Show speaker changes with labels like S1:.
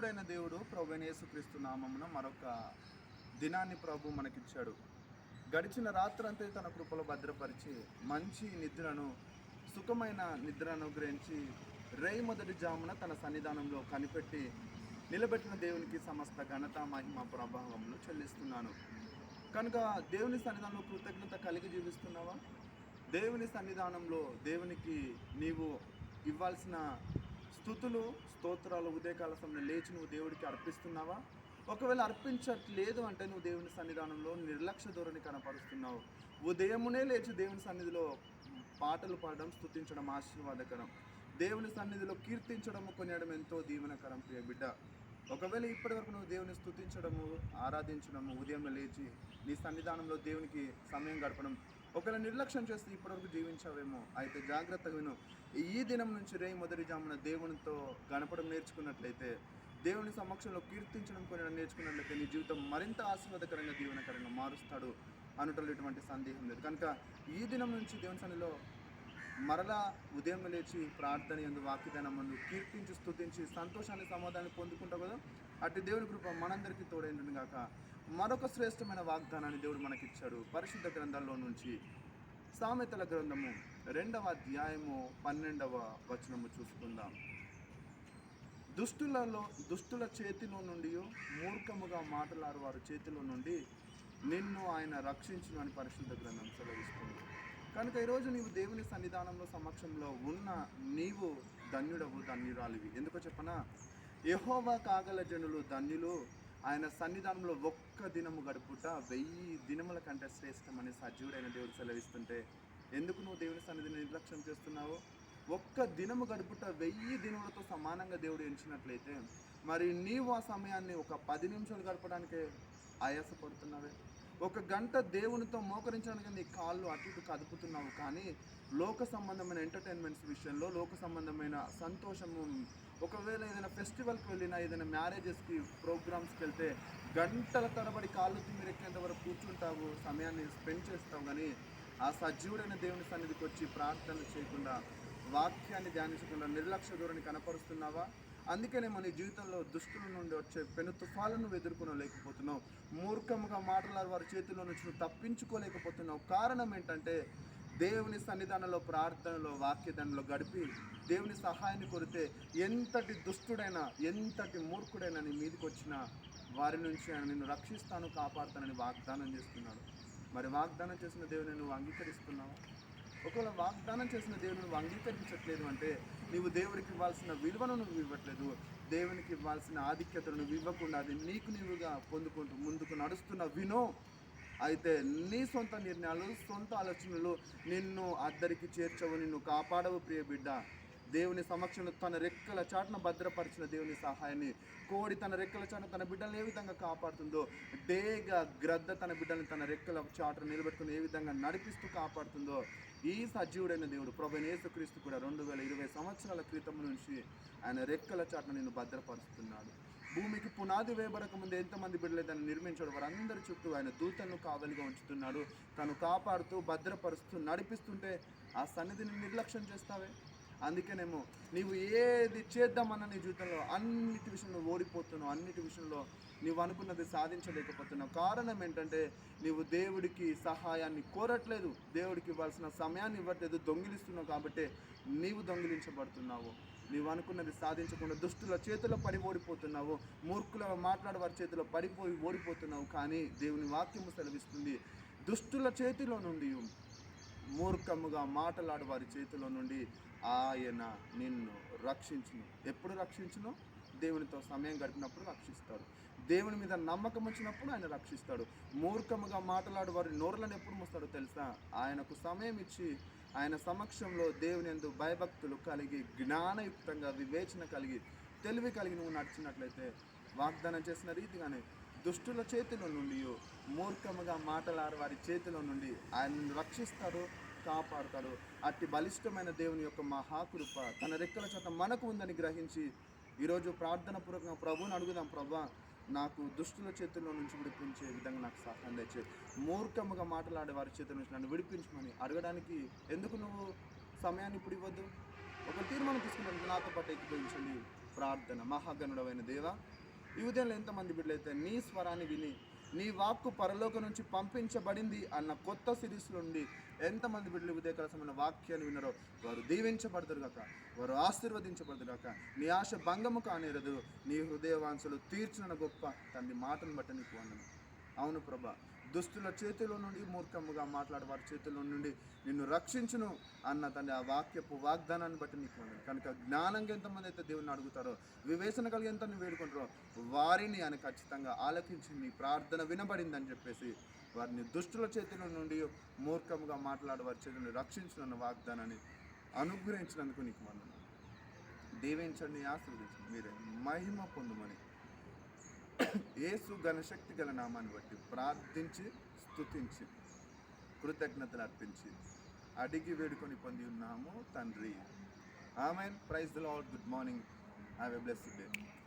S1: సజీవుడైన దేవుడు ప్రభు యేసుక్రీస్తు నామమున మరొక దినాన్ని ప్రభు మనకిచ్చాడు. గడిచిన రాత్రంతా తన కృపలో భద్రపరిచి మంచి నిద్రను సుఖమైన నిద్రను గ్రహించి రేయి మొదటి జామున తన సన్నిధానంలో కనిపెట్టి నిలబెట్టిన దేవునికి సమస్త ఘనత మహిమ ప్రభావమును చెల్లిస్తున్నాను. కనుక దేవుని సన్నిధానంలో కృతజ్ఞత కలిగి జీవిస్తున్నావా? దేవుని సన్నిధానంలో దేవునికి నీవు ఇవ్వాల్సిన స్థుతులు స్తోత్రాలు ఉదయకాల సమయంలో లేచి నువ్వు దేవుడికి అర్పిస్తున్నావా? ఒకవేళ అర్పించట్లేదు అంటే నువ్వు దేవుని సన్నిధానంలో నిర్లక్ష్య ధోరణి కనపరుస్తున్నావు. ఉదయమునే లేచి దేవుని సన్నిధిలో పాటలు పాడడం స్థుతించడం ఆశీర్వాదకరం. దేవుని సన్నిధిలో కీర్తించడము కొనియడం ఎంతో దీవెనకరం ప్రియ బిడ్డ. ఒకవేళ ఇప్పటివరకు నువ్వు దేవుని స్థుతించడము ఆరాధించడము ఉదయం లేచి నీ సన్నిధానంలో దేవునికి సమయం గడపడం ఒకవేళ నిర్లక్ష్యం చేస్తే ఇప్పటివరకు జీవించావేమో? అయితే జాగ్రత్తగా విను. ఈ దినం నుంచి రే మొదటి జామున దేవునితో గణపడం నేర్చుకున్నట్లయితే దేవుని సమక్షంలో కీర్తించడం కొనడం నేర్చుకున్నట్లయితే నీ జీవితం మరింత ఆశీర్వాదకరంగా దీవెనకరంగా మారుస్తాడు అనటంలో ఎటువంటి సందేహం లేదు. కనుక ఈ దినం నుంచి దేవుని సన్నిలో మరలా ఉదయం లేచి ప్రార్థన ఎందు వాక్యదానం కీర్తించి స్థుతించి సంతోషాన్ని సమాధానాన్ని పొందుకుంటావు కదా? అటు దేవుని కృప మనందరికీ తోడైండును గాక. మరొక శ్రేష్టమైన వాగ్దానాన్ని దేవుడు మనకిచ్చాడు. పరిశుద్ధ గ్రంథంలో నుంచి సామెతల గ్రంథము రెండవ అధ్యాయము పన్నెండవ వచనము చూసుకుందాం. దుష్టులలో దుష్టుల చేతిలో నుండి మూర్ఖముగా మాటలాడు వారి చేతిలో నుండి నిన్ను ఆయన రక్షించును అని పరిశుద్ధ గ్రంథం సెలవిస్తుంది. కనుక ఈరోజు నీవు దేవుని సన్నిధానంలో సమక్షంలో ఉన్న నీవు ధన్యుడవు ధన్యురాలివి. ఎందుకో చెప్పనా? యహోవా కాగల జనులు ధన్యులు ఆయన సన్నిధానంలో ఒక్క దినము గడుపుట వెయ్యి దినముల కంటే శ్రేష్టమని సజీవుడైన దేవుడు సెలవిస్తుంటే ఎందుకు నువ్వు దేవుని సన్నిధిని నిర్లక్ష్యం చేస్తున్నావు? ఒక్క దినము గడుపుట వెయ్యి దినములతో సమానంగా దేవుడు ఎంచినట్లయితే మరి నీవు ఆ సమయాన్ని ఒక పది నిమిషాలు గడపడానికే ఆయాసపడుతున్నావే? ఒక గంట దేవునితో మోకరించడానికి నీ కాళ్ళు అటు ఇటు కదుపుతున్నావు కానీ లోక సంబంధమైన ఎంటర్టైన్మెంట్స్ విషయంలో లోక సంబంధమైన సంతోషము ఒకవేళ ఏదైనా ఫెస్టివల్కి వెళ్ళినా ఏదైనా మ్యారేజెస్కి ప్రోగ్రామ్స్కి వెళ్తే గంటల తరబడి కాళ్ళు తిమ్మిరెక్కేంత వరకు కూర్చుంటావు సమయాన్ని స్పెండ్ చేస్తావు కానీ ఆ సజీవుడైన దేవుని సన్నిధికి వచ్చి ప్రార్థన చేయకుండా వాక్యాన్ని ధ్యానించకుండా నిర్లక్ష్య ధోరణి కనపరుస్తున్నావా? అందుకనే మన జీవితంలో దుష్టుల నుండి వచ్చే పెను తుఫాలను ఎదుర్కొనలేకపోతున్నావు. మూర్ఖముగా మాటల వారి చేతిలో నుంచి నువ్వు తప్పించుకోలేకపోతున్నావు. కారణం ఏంటంటే దేవుని సన్నిధానంలో ప్రార్థనలో వాక్యదండలో గడిపి దేవుని సహాయాన్ని కొరితే ఎంతటి దుష్టుడైనా ఎంతటి మూర్ఖుడైనా నీ మీదకి వచ్చిన వారి నుంచి ఆయన నిన్ను రక్షిస్తాను కాపాడుతానని వాగ్దానం చేస్తున్నాడు. మరి వాగ్దానం చేసిన దేవుని నువ్వు అంగీకరిస్తున్నావు? ఒకవేళ వాగ్దానం చేసిన దేవుని అంగీకరించట్లేదు అంటే నీవు దేవుడికి ఇవ్వాల్సిన విలువను నువ్వు ఇవ్వట్లేదు. దేవునికి ఇవ్వాల్సిన ఆధిక్యతను నువ్వు ఇవ్వకుండా అది నీకు నీవుగా పొందుకుంటూ ముందుకు నడుస్తున్న వినో. అయితే నీ సొంత నిర్ణయాలు సొంత ఆలోచనలు నిన్ను అద్దరికి చేర్చవు నిన్ను కాపాడవు ప్రియ బిడ్డ దేవుని సమక్షంలో తన రెక్కల చాటున భద్రపరిచిన దేవుని సహాయాన్ని కోడి తన రెక్కల చాటున తన బిడ్డలను ఏ విధంగా కాపాడుతుందో డేగా గ్రద్ద తన బిడ్డలను తన రెక్కల చాటున నిలబెట్టుకుని ఏ విధంగా నడిపిస్తూ కాపాడుతుందో ఈ సజీవుడైన దేవుడు ప్రభు యేసుక్రీస్తు కూడా రెండు వేల ఇరవై సంవత్సరాల క్రితం నుంచి ఆయన రెక్కల చాటున నిన్ను భద్రపరుస్తున్నాడు. భూమికి పునాది వేయబడక ముందు ఎంతమంది బిడ్డలు దాన్ని నిర్మించాడు వారందరి చుట్టూ ఆయన దూతలను కావలిగా ఉంచుతున్నాడు. తను కాపాడుతూ భద్రపరుస్తూ నడిపిస్తుంటే ఆ సన్నిధిని నిర్లక్ష్యం చేస్తావే? అందుకేనేమో నీవు ఏది చేద్దామన్న నీ జీవితంలో అన్నిటి విషయంలో ఓడిపోతున్నావు అన్నిటి విషయంలో నీవు అనుకున్నది సాధించలేకపోతున్నావు. కారణం ఏంటంటే నీవు దేవుడికి సహాయాన్ని కోరట్లేదు దేవుడికి ఇవ్వాల్సిన సమయాన్ని ఇవ్వట్లేదు దొంగిలిస్తున్నావు కాబట్టి నీవు దొంగిలించబడుతున్నావు. నీవు అనుకున్నది సాధించకుండా దుష్టుల చేతిలో పడి ఓడిపోతున్నావు మూర్ఖుల మాట్లాడే వారి చేతిలో పడిపోయి ఓడిపోతున్నావు. కానీ దేవుని వాక్యము సెలవిస్తుంది దుష్టుల చేతిలో నుండి మూర్ఖముగా మాటలాడు వారి చేతిలో నుండి ఆయన నిన్ను రక్షించును. ఎప్పుడు రక్షించును? దేవునితో సమయం గడిపినప్పుడు రక్షిస్తాడు. దేవుని మీద నమ్మకం వచ్చినప్పుడు ఆయన రక్షిస్తాడు. మూర్ఖముగా మాట్లాడు వారి నోరులను ఎప్పుడు మూస్తాడో తెలుసా? ఆయనకు సమయం ఇచ్చి ఆయన సమక్షంలో దేవుని ఎందు భయభక్తులు కలిగి జ్ఞానయుక్తంగా వివేచన కలిగి తెలివి కలిగి నువ్వు నడిచినట్లయితే వాగ్దానం చేసిన రీతిగానే దుష్టుల చేతిలో నుండి మూర్ఖముగా మాటలాడు వారి చేతిలో నుండి ఆయనను రక్షిస్తారు కాపాడుతాడు అట్టి బలిష్టమైన దేవుని యొక్క మహాకృప తన రెక్కల చేత మనకు ఉందని గ్రహించి ఈరోజు ప్రార్థన పూర్వకంగా ప్రభువుని అడుగుదాం ప్రభా నాకు దుష్టుల చేతుల్లో నుంచి విడిపించే విధంగా నాకు సహాయం తెచ్చే మూర్ఖముగా మాట్లాడే వారి చేతుల నుంచి నన్ను విడిపించమని అడగడానికి ఎందుకు నువ్వు సమయాన్ని ఇప్పుడు ఇవ్వద్దు? ఒక తీర్మానం తీసుకున్నాను నాతో పాటు ఎక్కిపోయించండి ప్రార్థన మహాగణుడమైన దేవ ఈ ఉదయంలో ఎంతమంది బిడ్డలైతే నీ స్వరాన్ని విని నీ వాక్కు పరలోక నుంచి పంపించబడింది అన్న కొత్త సిరీస్ నుండి ఎంతమంది బిడ్డలు ఉదయకరసమైన వాక్యాన్ని విన్నారో వారు దీవించబడతారు కాక వారు ఆశీర్వదించబడతారు కాక నీ ఆశ భంగము కానేరదు నీ హృదయవాంసలు తీర్చిన గొప్ప తండ్రి మాటను బట్టి నీకు వందను. అవును ప్రభా. దుస్తుల చేతిలో నుండి మూర్ఖముగా మాట్లాడే వారి చేతిలో నుండి నిన్ను రక్షించును అన్న తండ్రి ఆ వాక్యపు వాగ్దానాన్ని బట్టి నీకు వందను. కనుక జ్ఞానంగా ఎంతమంది అయితే దేవుని అడుగుతారో వివేచన కలిగి ఎంత వేడుకుంటారో వారిని ఆయన ఖచ్చితంగా ఆలకించి నీ ప్రార్థన వినబడిందని చెప్పేసి వారిని దుష్టుల చేతిలో నుండి మూర్ఖముగా మాట్లాడే వారి చేతిని రక్షించున్న వాగ్దానాన్ని అనుగ్రహించినందుకు నీకు మనం దీవించండి ఆశీర్వదించండి. మీరే మహిమ పొందుమని యేసు ఘనశక్తి గల నామాన్ని బట్టి ప్రార్థించి స్తుతించి కృతజ్ఞతలు అర్పించి అడిగి వేడుకొని పొంది ఉన్నాము తండ్రి. Amen. Praise the lord good morning. Have a blessed day.